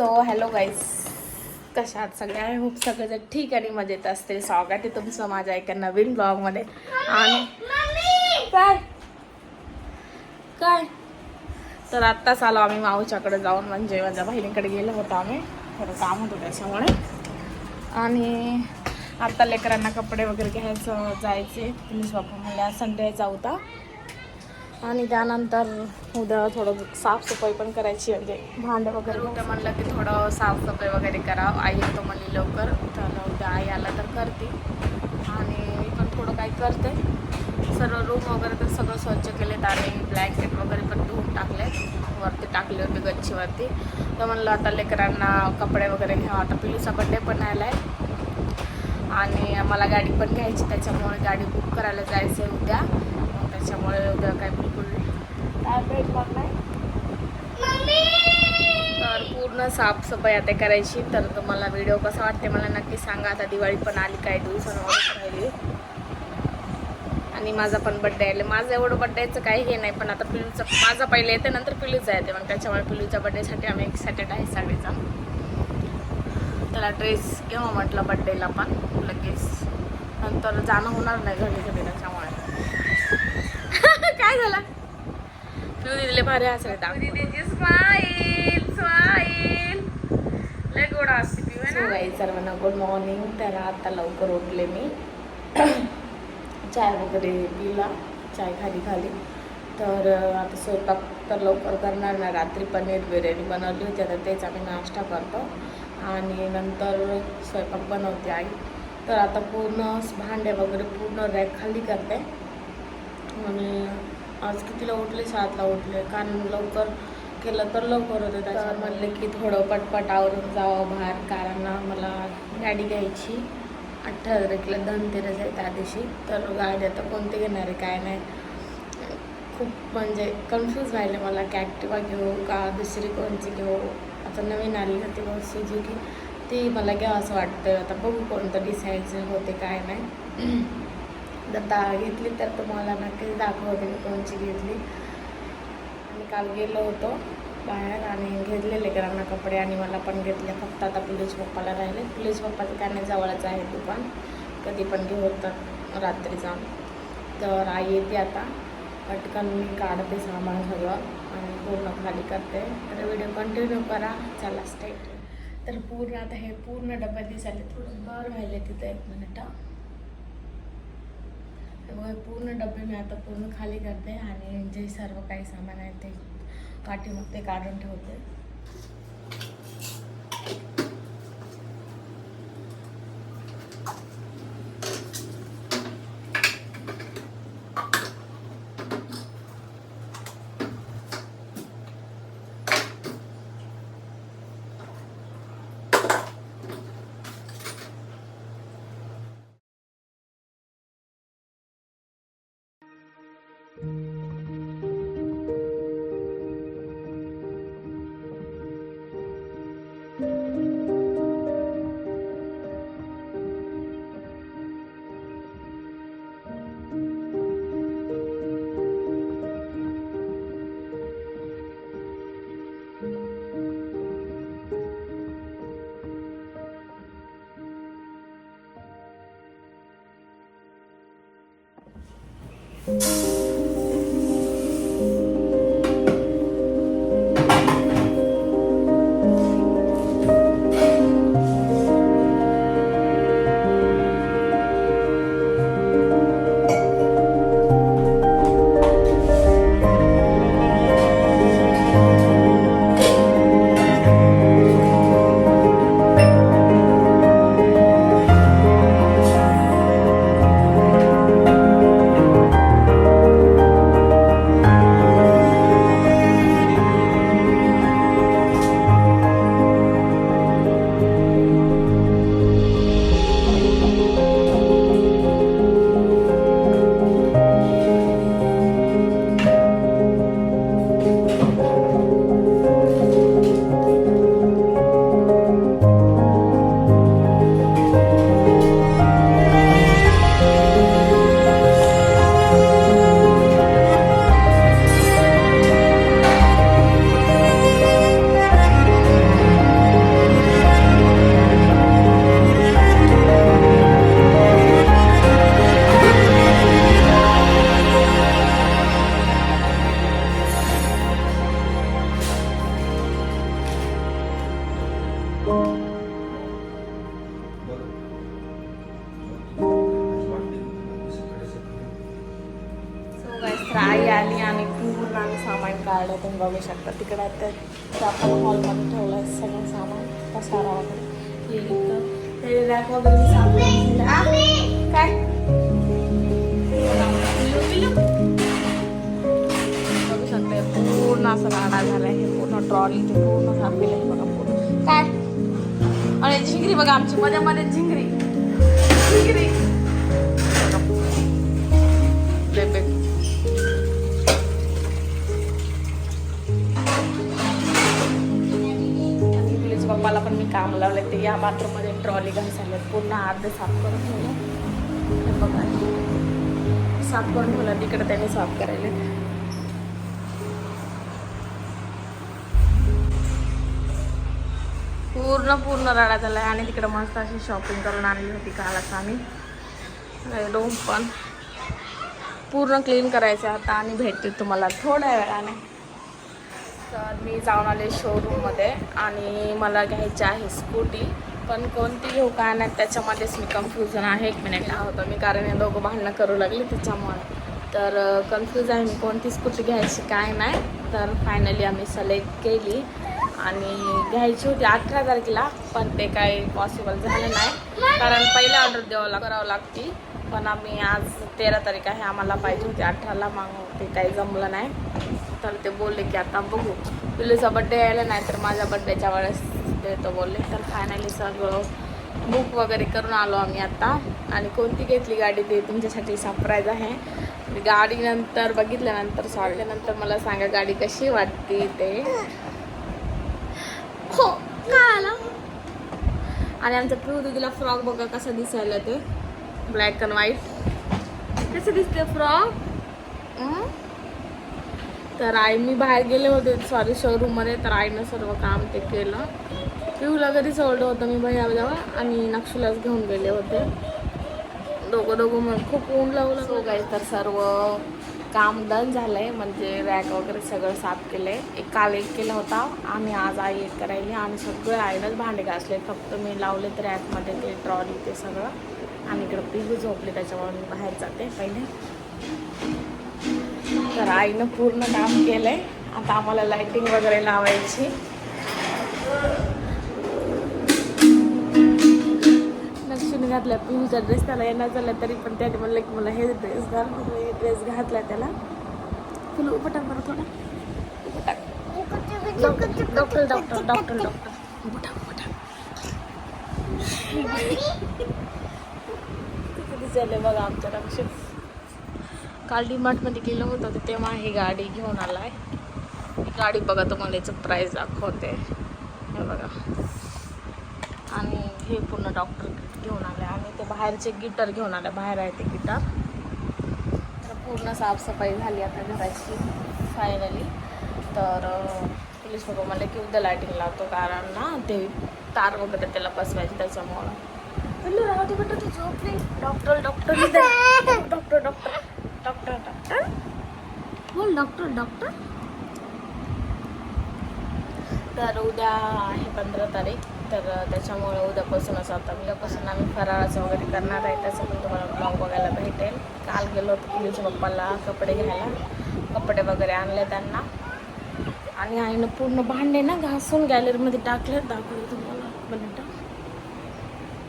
So hello guys कशा आहात सगळे? आय होप सगळेजण ठीक आणि मजेत असतील. स्वागत आहे तुमचं माझ्या एका नवीन ब्लॉगमध्ये आणि काय? काय? तर आत्ताच आलो आम्ही माऊच्याकडे जाऊन म्हणजे माझ्या बहिणीकडे गेलो होतो आम्ही. थोडं काम होतं त्याच्यामुळे. आणि आत्ता लेकरांना कपडे वगैरे घ्यायचं जायचे पोलीस बापू म्हणल्या संडे होता आणि त्यानंतर उद्या थोडं साफसफाई पण करायची म्हणजे भांडं वगैरे उद्या म्हणलं की थोडं साफसफाई वगैरे करावं. आई येतो म्हणली लवकर. तर उद्या आई आला तर करते. आणि मी पण थोडं काही करते. सर्व रूम वगैरे तर सगळं स्वच्छ केलेत. आणि ब्लँकेट वगैरे पण धुवून टाकले वरती टाकले होते गच्चीवरती. तर म्हणलं आता लेकरांना कपडे वगैरे घ्यावं. आता पिलूचा बड्डे पण आला आहे आणि मला गाडी पण घ्यायची. त्याच्यामुळे गाडी बुक करायला जायचं आहे उद्या. त्याच्यामुळे उद्या काय बिलकुल काय भेटणार नाही तर पूर्ण साफसफाई आता करायची तर तुम्हाला व्हिडिओ कसा वाटते मला नक्की सांगा. आता दिवाळी पण आली काही दिवसांवर राहिली. आणि माझा पण बड्डे आहे माझं एवढं बड्डेचं काही हे नाही पण आता पिलूचं माझा पहिले येते नंतर पिलूचा येते. मग त्याच्यामुळे पिलूच्या बड्डेसाठी आम्ही एक्सायटेड आहे साडीचा. त्याला ड्रेस घेऊ म्हटलं बड्डेला पण लगेच. नंतर जाणं होणार नाही घरी घरी त्याच्यामुळे. काय झालं? पिऊ दिले भारी हसले स्माईल स्माईल लय गोड असते सर्वांना गुड मॉर्निंग तर आता लवकर उठले मी. चाय वगैरे पिला चाय खाली खाली. तर आता स्वयंपाक तर लवकर करणार नाही रात्री पनीर बिर्याणी बनवली होती. आता तेच आम्ही नाश्ता करतो. आणि नंतर स्वयंपाक बनवते आई. तर आता पूर्ण भांडे वगैरे पूर्ण रॅक खाली करते. आणि आज कितीला उठले? सातला उठले. कारण लवकर केलं तर लवकर होते. त्याच्यावर म्हणले की थोडं पटपट आवरून जावं बाहेर. कारण ना मला गाडी घ्यायची. अठरा तारखेला धनतेरस आहे त्या दिवशी. तर गाडी आता कोणती घेणार आहे काय नाही. खूप म्हणजे कन्फ्यूज व्हायला मला की ॲक्टिवा घेऊ का दुसरी कोणची घेऊ? आता नवीन आली ना ती बस सुझुकी ती मला घ्यावं असं वाटतं आता बघू कोणतं डिसाईड होते काय नाही. आता घेतली तर तुम्हाला नक्कीच दाखवते मी कोणची घेतली. आणि काल गेलो होतो बाहेर आणि घेतलेले घरांना कपडे आणि मला पण घेतले. फक्त आता पुलिस पप्पाला राहिले. पुलिस पप्पाचं त्याने जवळच आहे दुकान. कधी पण घेऊ रात्री जाऊन. तर आई येते आता. पटकन मी काढते सामान सगळं आणि पूर्ण खाली करते. तर व्हिडिओ कंटिन्यू करा. चला स्टेट तर पूर्ण आता हे पूर्ण डब्यात दिसायला थोडं बरं व्हायले तिथं एक मिनिट. बघा पूर्ण डबे मी आता पूर्ण खाली करते आणि जे सर्व काही सामान आहे ते काठी मग ते काढून ठेवते. शकता तिकडे आपण हॉलमध्ये ठेवलं आहे सगळं सामान पसारा वगैरे हे इथं. ते रॅक वगैरे मी काय? बघू पूर्ण असं राडा झालाय. हे पूर्ण ट्रॉली ते पूर्ण साफ केलं बघा पूर्ण. काय? आणि झिंगरी बघा आमची मध्ये मध्ये झिंगरी झिंगरी लावलं ते या बाथरूममध्ये ट्रॉली घासायला पूर्ण अर्धे साफ करून ठेवलं. बघा. साफ करून ठेवलं तिकडे त्यांनी साफ करायला. पूर्ण पूर्ण राडा झाला आणि तिकडे मस्त अशी शॉपिंग करून आणली होती कालच आम्ही. रूम पण. पूर्ण क्लीन करायचं आहे आता आणि भेटते तुम्हाला थोड्या वेळाने. तर मी जाऊन आले शोरूममध्ये आणि मला घ्यायची आहे स्कूटी पण कोणती घेऊ काय नाही त्याच्यामध्येच मी कन्फ्युजन आहे. एक मिनिट होतं मी कारण हे दोघं भांडणं करू लागली त्याच्यामुळे. तर कन्फ्यूज आहे मी कोणती स्कूटी घ्यायची काय नाही. तर फायनली आम्ही सिलेक्ट केली. आणि घ्यायची होती अठरा तारखेला पण ते काही पॉसिबल झालं नाही. कारण पहिला ऑर्डर द्यावं लाग करावं लागते. पण आम्ही आज तेरा तारीख आहे आम्हाला पाहिजे होती अठराला मग ते काही जमलं नाही. तर ते बोलले की आता बघू. पिल्लूचा बड्डे यायला नाही तर माझ्या बड्डेच्या वेळेस देतो बोलले. तर फायनली सगळं बुक वगैरे करून आलो आम्ही आता. आणि कोणती घेतली गाडी ते तुमच्यासाठी सरप्राईज आहे. गाडी नंतर बघितल्यानंतर सोडल्यानंतर मला सांगा गाडी कशी वाटते ते. हो काय आलं आणि आमचा पिऊ दिदीला फ्रॉक बघा कसा दिसायला ते. ब्लॅक अँड व्हाईट कसं दिसते फ्रॉक? तर आई मी बाहेर गेले होते सॉरी शोरूममध्ये तर आईनं सर्व काम ते केलं. पिऊला घरीच ओरडं होतं मी भैयाजवळ आणि नक्षीलाच घेऊन गेले होते. दोघं दोघं मग खूप ऊन लावलं. हो तर सर्व काम डन झालं आहे म्हणजे रॅक वगैरे सगळं साफ केलं आहे एक काल एक केला होता. आम्ही आज आई एक करायली आणि सगळे आईनंच भांडे घासले. फक्त मी लावले तर रॅकमध्ये ते ट्रॉली ते सगळं. आणि इकडं पिगू झोपले त्याच्यामुळे मी बाहेर जाते. पहिले. तर आईनं पूर्ण काम केलंय. आता आम्हाला लाइटिंग वगैरे लावायची. नक्षीने घातला पिहूचा ड्रेस त्याला येणार झाला तरी पण त्याने म्हणलं की मला हे ड्रेस घाल मी ड्रेस घातला त्याला. तुला उपटा बरं थोडा. Doctor doctor doctor doctor. Doctor किती दिसायले बघा आमच्या नक्षी काल डीमार्टमध्ये गेलो होतो तर तेव्हा ही गाडी घेऊन आलाय. ही गाडी बघा तुम्हाला याचं प्राईस दाखवते. हे बघा. आणि हे पूर्ण डॉक्टर घेऊन आले. आणि ते बाहेरचे गिटार घेऊन आले. बाहेर आहे ते गिटार तर पूर्ण साफसफाई झाली आता घराची फायनली तर पोलीस बाबा मला की उद्या लायटिंग लावतो कारण ना ते तार वगैरे त्याला बसवायचे त्याच्यामुळं. पिल्लू राहू दे बेटा तू झोपली doctor doctor doctor doctor doctor doctor? बोल डॉक्टर डॉक्टर. तर उद्या आहे पंधरा तारीख तर त्याच्यामुळे उद्यापासूनच आता उद्यापासून आम्ही फराळाचं वगैरे करणार आहे त्याचं पण तुम्हाला ब्लॉग बघायला भेटेल. काल गेलो होतो पिलीच्या पप्पाला कपडे घ्यायला. कपडे वगैरे आणले त्यांना. आणि आईनं पूर्ण भांडे ना घासून गॅलरीमध्ये टाकले दाखवले तुम्हाला.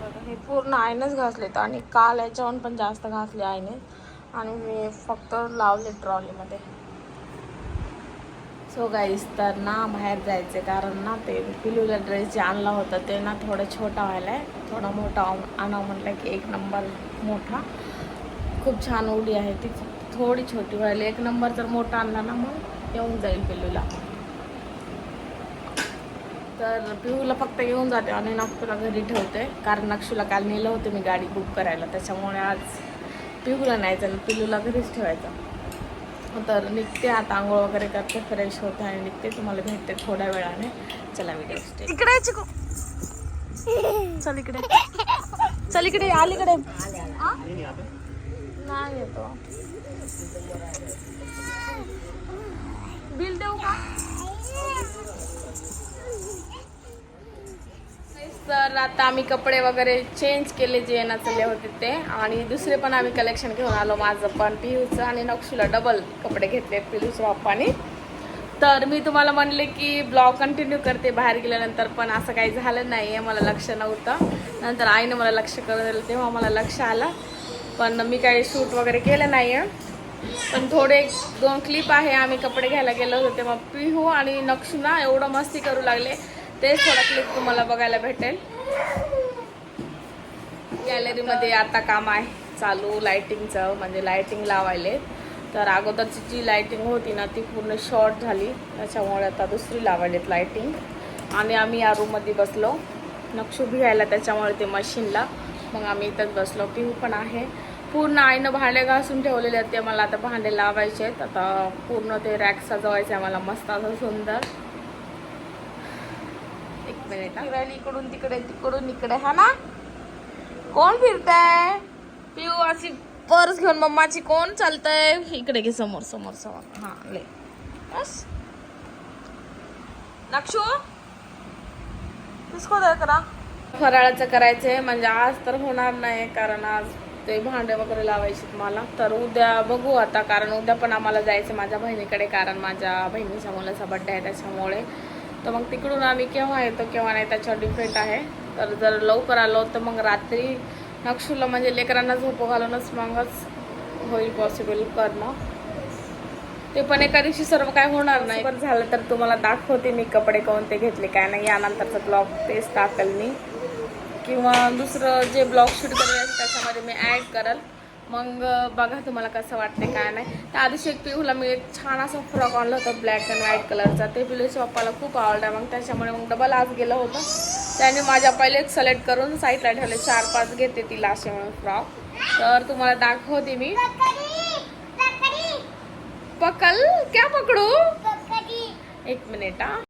बघा, हे पूर्ण आईनंच घासले आणि काल याच्याहून पण जास्त घासले आईने. आणि मी फक्त लावले ट्रॉलीमध्ये. सो गाईस तर ना बाहेर जायचे कारण ना ते पिलूला ड्रेस जे आणला होता ते ना थोडं छोटा व्हायला आहे थोडा मोठा आणावं म्हटलं की एक नंबर मोठा. खूप छान उडी आहे ती. थोडी छोटी व्हायला. एक नंबर जर मोठा आणला ना मग येऊन जाईल पिलूला. तर पिहूला फक्त येऊन जाते आणि नागपूरला घरी ठेवते. कारण नक्षूला काल नेलं होतं मी गाडी बुक करायला. त्याच्यामुळे आज पिहूला नाही जाईल पिलूला घरीच ठेवायचं. तर निघते आता आंघोळ वगैरे करते फ्रेश होते आणि निघते. तुम्हाला भेटते थोड्या वेळाने. चला व्हिडिओ स्टे इकडे चिकू. चल इकडे. चल इकडे अलीकडे. हा? नाही येतो. तर आता आम्ही कपडे वगैरे चेंज केले जे येणार चालले होते ते. आणि दुसरे पण आम्ही कलेक्शन घेऊन आलो माझं पण. पिहूचं आणि नक्षूला डबल कपडे घेतले पिलूच्या बाप्पाने. तर मी तुम्हाला म्हणले की ब्लॉग कंटिन्यू करते बाहेर गेल्यानंतर पण असं काही झालं नाही आहे मला लक्ष नव्हतं. नंतर आईनं मला लक्ष करत दिलं तेव्हा मला लक्ष आलं. पण मी काही शूट वगैरे केलं नाही आहे पण थोडे दोन क्लिप आहे आम्ही कपडे घ्यायला गेलो होतो तेव्हा पिहू आणि नक्षू ना एवढं मस्ती करू लागले. तेच थोडा क्लिप तुम्हाला बघायला भेटेल. गॅलरीमध्ये आता काम आहे चालू लायटिंगचं म्हणजे लायटिंग लावायले. तर अगोदरची जी लायटिंग होती ना ती पूर्ण शॉर्ट झाली. त्याच्यामुळे आता दुसरी लावायलेत लायटिंग आणि आम्ही या रूममध्ये बसलो. नक्षू घ्यायला त्याच्यामुळे ते मशीनला मग आम्ही इथंच बसलो. पिहू पण आहे. पूर्ण आईनं भांडे घासून ठेवलेले आहेत ते मला आता भांडे लावायचे आहेत. आता पूर्ण ते रॅक सजवायचे आहे मला. मस्त असं सुंदर. मिनिट फिरायला इकडून तिकडे तिकडून इकडे हा ना? कोण फिरताय? पिऊ अशी पर्स घेऊन मम्माची कोण चालतंय? इकडे घे समोर समोर समोर. हा ले. बस. नक्षू? किसको द्या करा. फराळाचं करायचंय म्हणजे आज तर होणार नाही कारण आज ते भांडे वगैरे लावायचे मला. तर उद्या बघू आता कारण उद्या पण आम्हाला जायचं माझ्या बहिणीकडे कारण माझ्या बहिणीच्या मुलाचा बड्डे आहे त्याच्यामुळे. तर मग तिकडून आम्ही केव्हा येतो केव्हा नाही त्याच्यावर डिपेंड आहे. तर जर लवकर आलो तर मग रात्री नक्षूला म्हणजे लेकरांना झोप घालूनच मगच होईल पॉसिबल करणं. ते पण एका दिवशी सर्व काय होणार नाही. पण झालं तर तुम्हाला दाखवते मी कपडे कोणते घेतले काय नाही. यानंतरचा ब्लॉग तेच टाकेल मी. किंवा दुसरं जे ब्लॉग शूट करेल त्याच्यामध्ये मी ॲड करेल. मग बघा तुम्हाला कसं वाटते काय नाही. त्या आधीच एक पिहूला मी एक छान असा फ्रॉक आणलं होतं ब्लॅक अँड व्हाईट कलरचा. ते पिलूच्या पप्पाला खूप आवडलं. मग त्याच्यामुळे मग डबल आज गेलं होतं. त्याने माझ्या पहिले सिलेक्ट करून साईडला ठेवले. चार पाच घेते तिला असे म्हणून फ्रॉक. तर तुम्हाला दाखवते मी. पकल. क्या पकडू. एक मिनिट हा.